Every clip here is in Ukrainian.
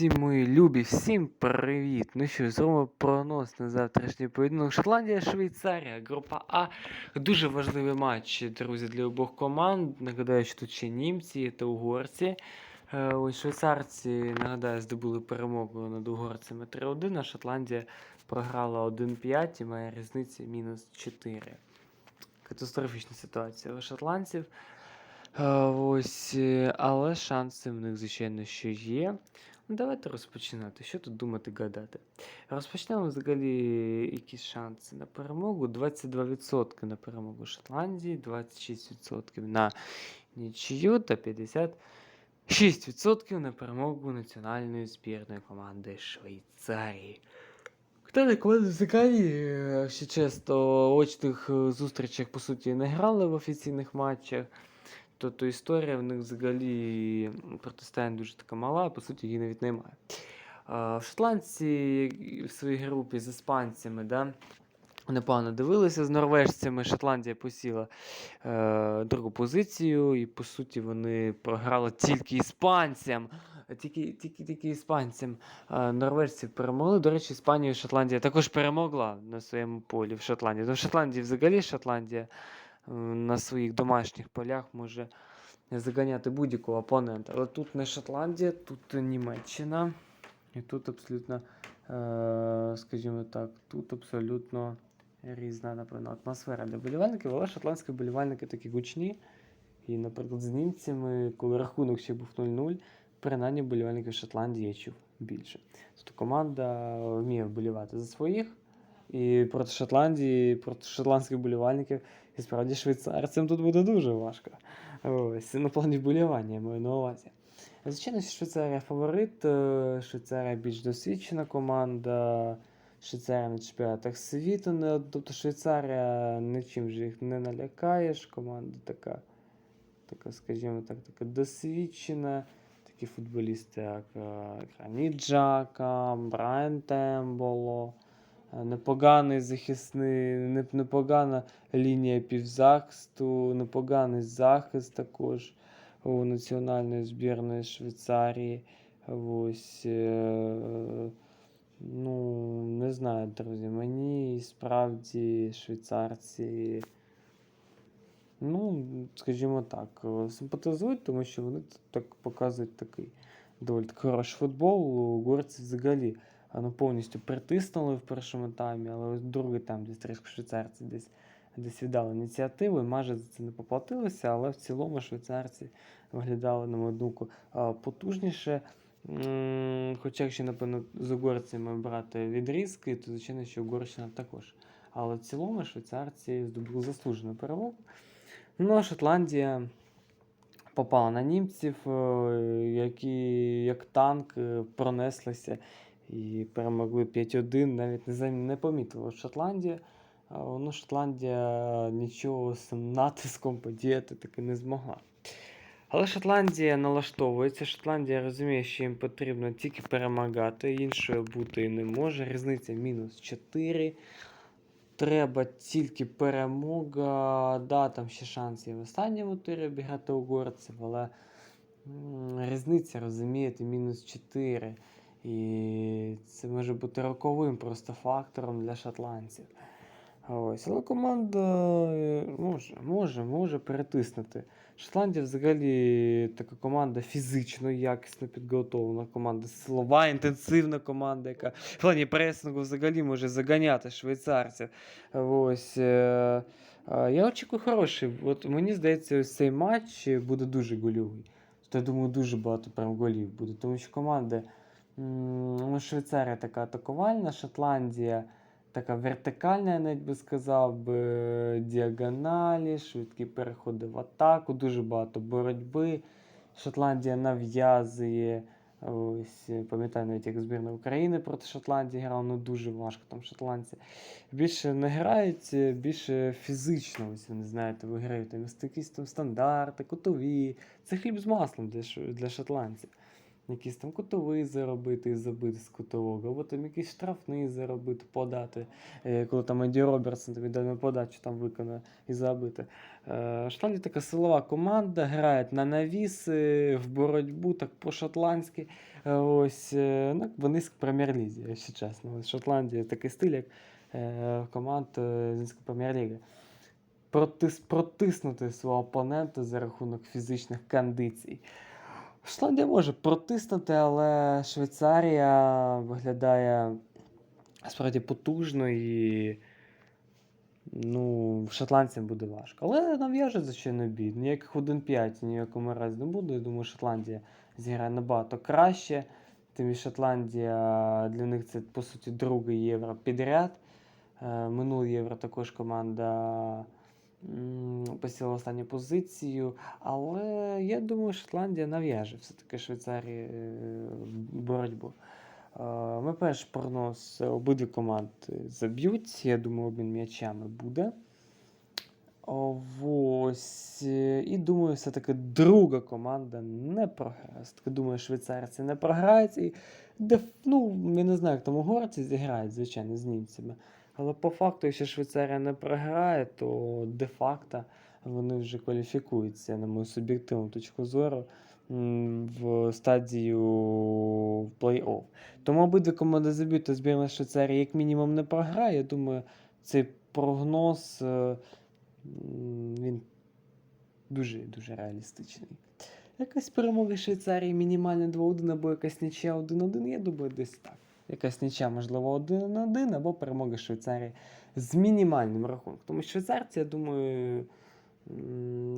Всі мої любі, всім привіт! Ну що, зробимо прогноз на завтрашній поєдинок. Шотландія, Швейцарія, група А. Дуже важливий матч, друзі, для обох команд. Нагадаю, що тут ще німці та угорці. Е, Ось швейцарці, нагадаю, здобули перемогу над угорцями 3-1, а Шотландія програла 1-5 і має різниці мінус 4. Катастрофічна ситуація у шотландців. Е, Ось, е, але шанси в них, звичайно, що є. Ну, давайте розпочинати. Що тут думати, гадати? Розпочнемо взагалі якісь шанси на перемогу. 22% на перемогу Шотландії, 26% на нічию та 56% на перемогу національної збірної команди Швейцарії. Хто не команда взагалі, е, якщо чесно, очних зустрічах, по суті, не грали в офіційних матчах. Тобто історія в них взагалі протистояння дуже така мала, по суті її навіть немає. В шотландці в своїй групі з іспанцями, да, непогано дивилися з норвежцями. Шотландія посіла е, другу позицію, і по суті вони програли тільки іспанцям. Тільки, тільки, тільки іспанцям е, норвежців перемогли. До речі, Іспанію Шотландія також перемогла на своєму полі в Шотландії. Тому в Шотландії взагалі Шотландія на своїх домашніх полях може заганяти будь-якого опонента. Але тут не Шотландія, тут Німеччина. І тут абсолютно, е, скажімо так, тут абсолютно різна, напевно, атмосфера для болівальників, але шотландські болівальники такі гучні. І, наприклад, з німцями, коли рахунок ще був 0-0, принаймні болівальників Шотландії я чув більше. Тобто команда вміє вболівати за своїх. І проти Шотландії, проти шотландських болівальників, і справді швейцарцям тут буде дуже важко. Ось, на плані вболівання, я маю на увазі. Звичайно, Швейцарія фаворит, е, Швейцарія більш досвідчена команда, Швейцарія на чемпіонатах світу. Тобто Швейцарія нічим же їх не налякаєш. Команда така, така, скажімо так, така досвідчена. Такі футболісти, як е, Граніт Джака, Брайан Темболо. Непоганий захисний, непогана лінія півзахисту, непоганий захист також у національної збірної Швейцарії. Ось, е, ну, не знаю, друзі, мені справді швейцарці, ну, скажімо так, симпатизують, тому що вони так показують такий доволі хороший футбол. Угорці взагалі а, ну, повністю притиснули в першому таймі, але другий тайм десь трішки швейцарці десь, десь віддали ініціативу і майже за це не поплатилися, але в цілому швейцарці виглядали, на мою думку, потужніше. Хоча, якщо, напевно, з угорцями брати відрізки, то звичайно, що Угорщина також. Але в цілому швейцарці здобули заслужену перемогу. Ну, а Шотландія попала на німців, е, які як танк е, пронеслися і перемогли 5-1, навіть не, не помітили Шотландія. Ну, Шотландія нічого з цим натиском подіяти таки не змогла. Але Шотландія налаштовується. Шотландія розуміє, що їм потрібно тільки перемагати, іншою бути не може. Різниця мінус 4. Треба тільки перемога. Да, там ще шанс є в останньому турі обіграти угорців, але різниця, розумієте, мінус 4. І це може бути роковим просто фактором для шотландців. Ось, але команда е, може, може, може перетиснути. Шотландія взагалі така команда фізично якісно підготовлена команда, силова, інтенсивна команда, яка в плані пресингу взагалі може заганяти швейцарців. Ось, е, е, я очікую хороший. От мені здається, ось цей матч буде дуже гольовий. Тобто, я думаю, дуже багато прям голів буде, тому що команди. Ну, Швейцарія така атакувальна, Шотландія така вертикальна, я навіть би сказав, діагоналі, швидкі переходи в атаку, дуже багато боротьби. Шотландія нав'язує. Ось, пам'ятаю, навіть як збірна України проти Шотландії грала, ну дуже важко там шотландці. Більше не грають, більше фізично, ось вони знаєте, виграють там якісь там стандарти, кутові. Це хліб з маслом для, для шотландців. Якийсь там кутовий заробити і забити з кутового, або там якийсь штрафний заробити, подати, е, коли там Енді Робертсон тобі дане подачу там виконає і забити. Е, Шотландія така силова команда, грає на навіси, в боротьбу, так по-шотландськи. Е, Ось, ну, якби низько прем'єр-лізі, якщо чесно. Шотландія такий стиль, як команд з прем'єр-ліги. Протис, протиснути свого опонента за рахунок фізичних кондицій. Шотландія може протиснути, але Швейцарія виглядає справді потужно і ну, шотландцям буде важко. Але нав'яже, звичайно, бій. Ніяких 1-5 ніякому разі не буде. Я думаю, Шотландія зіграє набагато краще. Тим більше Шотландія для них це по суті другий євро підряд. Е, Минулий євро також команда посіла останню позицію. Але я думаю, Шотландія нав'яже все-таки Швейцарії е, боротьбу. Е, Ми перш прогноз обидві команди заб'ють. Я думаю, обмін м'ячами буде. Ось. е, І думаю, все-таки друга команда не програє. Все-таки думаю, швейцарці не програють. І ну, я не знаю, як там угорці зіграють, звичайно, з німцями. Але по факту, якщо Швейцарія не програє, то де-факто вони вже кваліфікуються, на мою суб'єктивну точку зору, в стадію плей-офф. Тому обидві команди заб'ють, то збірна Швейцарії як мінімум не програє. Я думаю, цей прогноз е, він дуже дуже реалістичний. Якась перемога Швейцарії мінімальна 2-1 або якась нічия 1-1, я думаю, десь так. Якась нічия, можливо, 1-1 або перемога Швейцарії з мінімальним рахунком. Тому швейцарці, я думаю,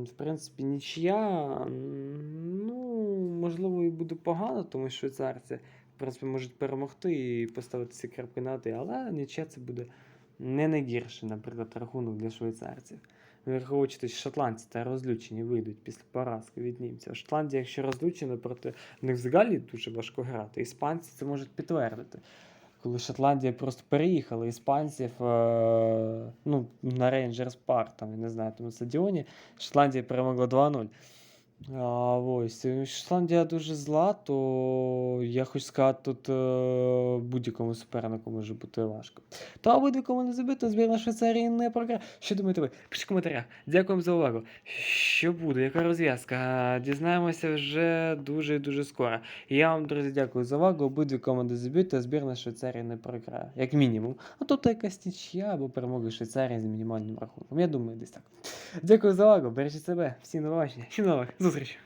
в принципі, нічия, ну, можливо, і буде погано, тому що швейцарці, в принципі, можуть перемогти і поставити всі крапки на «і», але нічия це буде не найгірший, наприклад, рахунок для швейцарців. Враховуючи, що шотландці та розлючені вийдуть після поразки від німців. Шотландія, якщо розлючена, проти них взагалі дуже важко грати. Іспанці це можуть підтвердити. Коли Шотландія просто переїхала іспанців е- ну, на Рейнджерс Парк, там, я не знаю, тому стадіоні, Шотландія перемогла 2-0. А, ось, Шотландія дуже зла, то я хочу сказати, тут е, будь-якому супернику може бути важко. Та обидві команди забито, збірна Швейцарії не програє. Що думаєте ви? Пишіть в коментарях. Дякуємо за увагу. Що буде? Яка розв'язка? Дізнаємося вже дуже і дуже скоро. Я вам, друзі, дякую за увагу. Обидві команди забито, збірна Швейцарії не програє. Як мінімум. А тут якась нічия або перемога Швейцарії з мінімальним рахунком. Я думаю, десь так. Дякую за увагу. Бережіть себе. Всім до побачення. Всім нових зустрічей.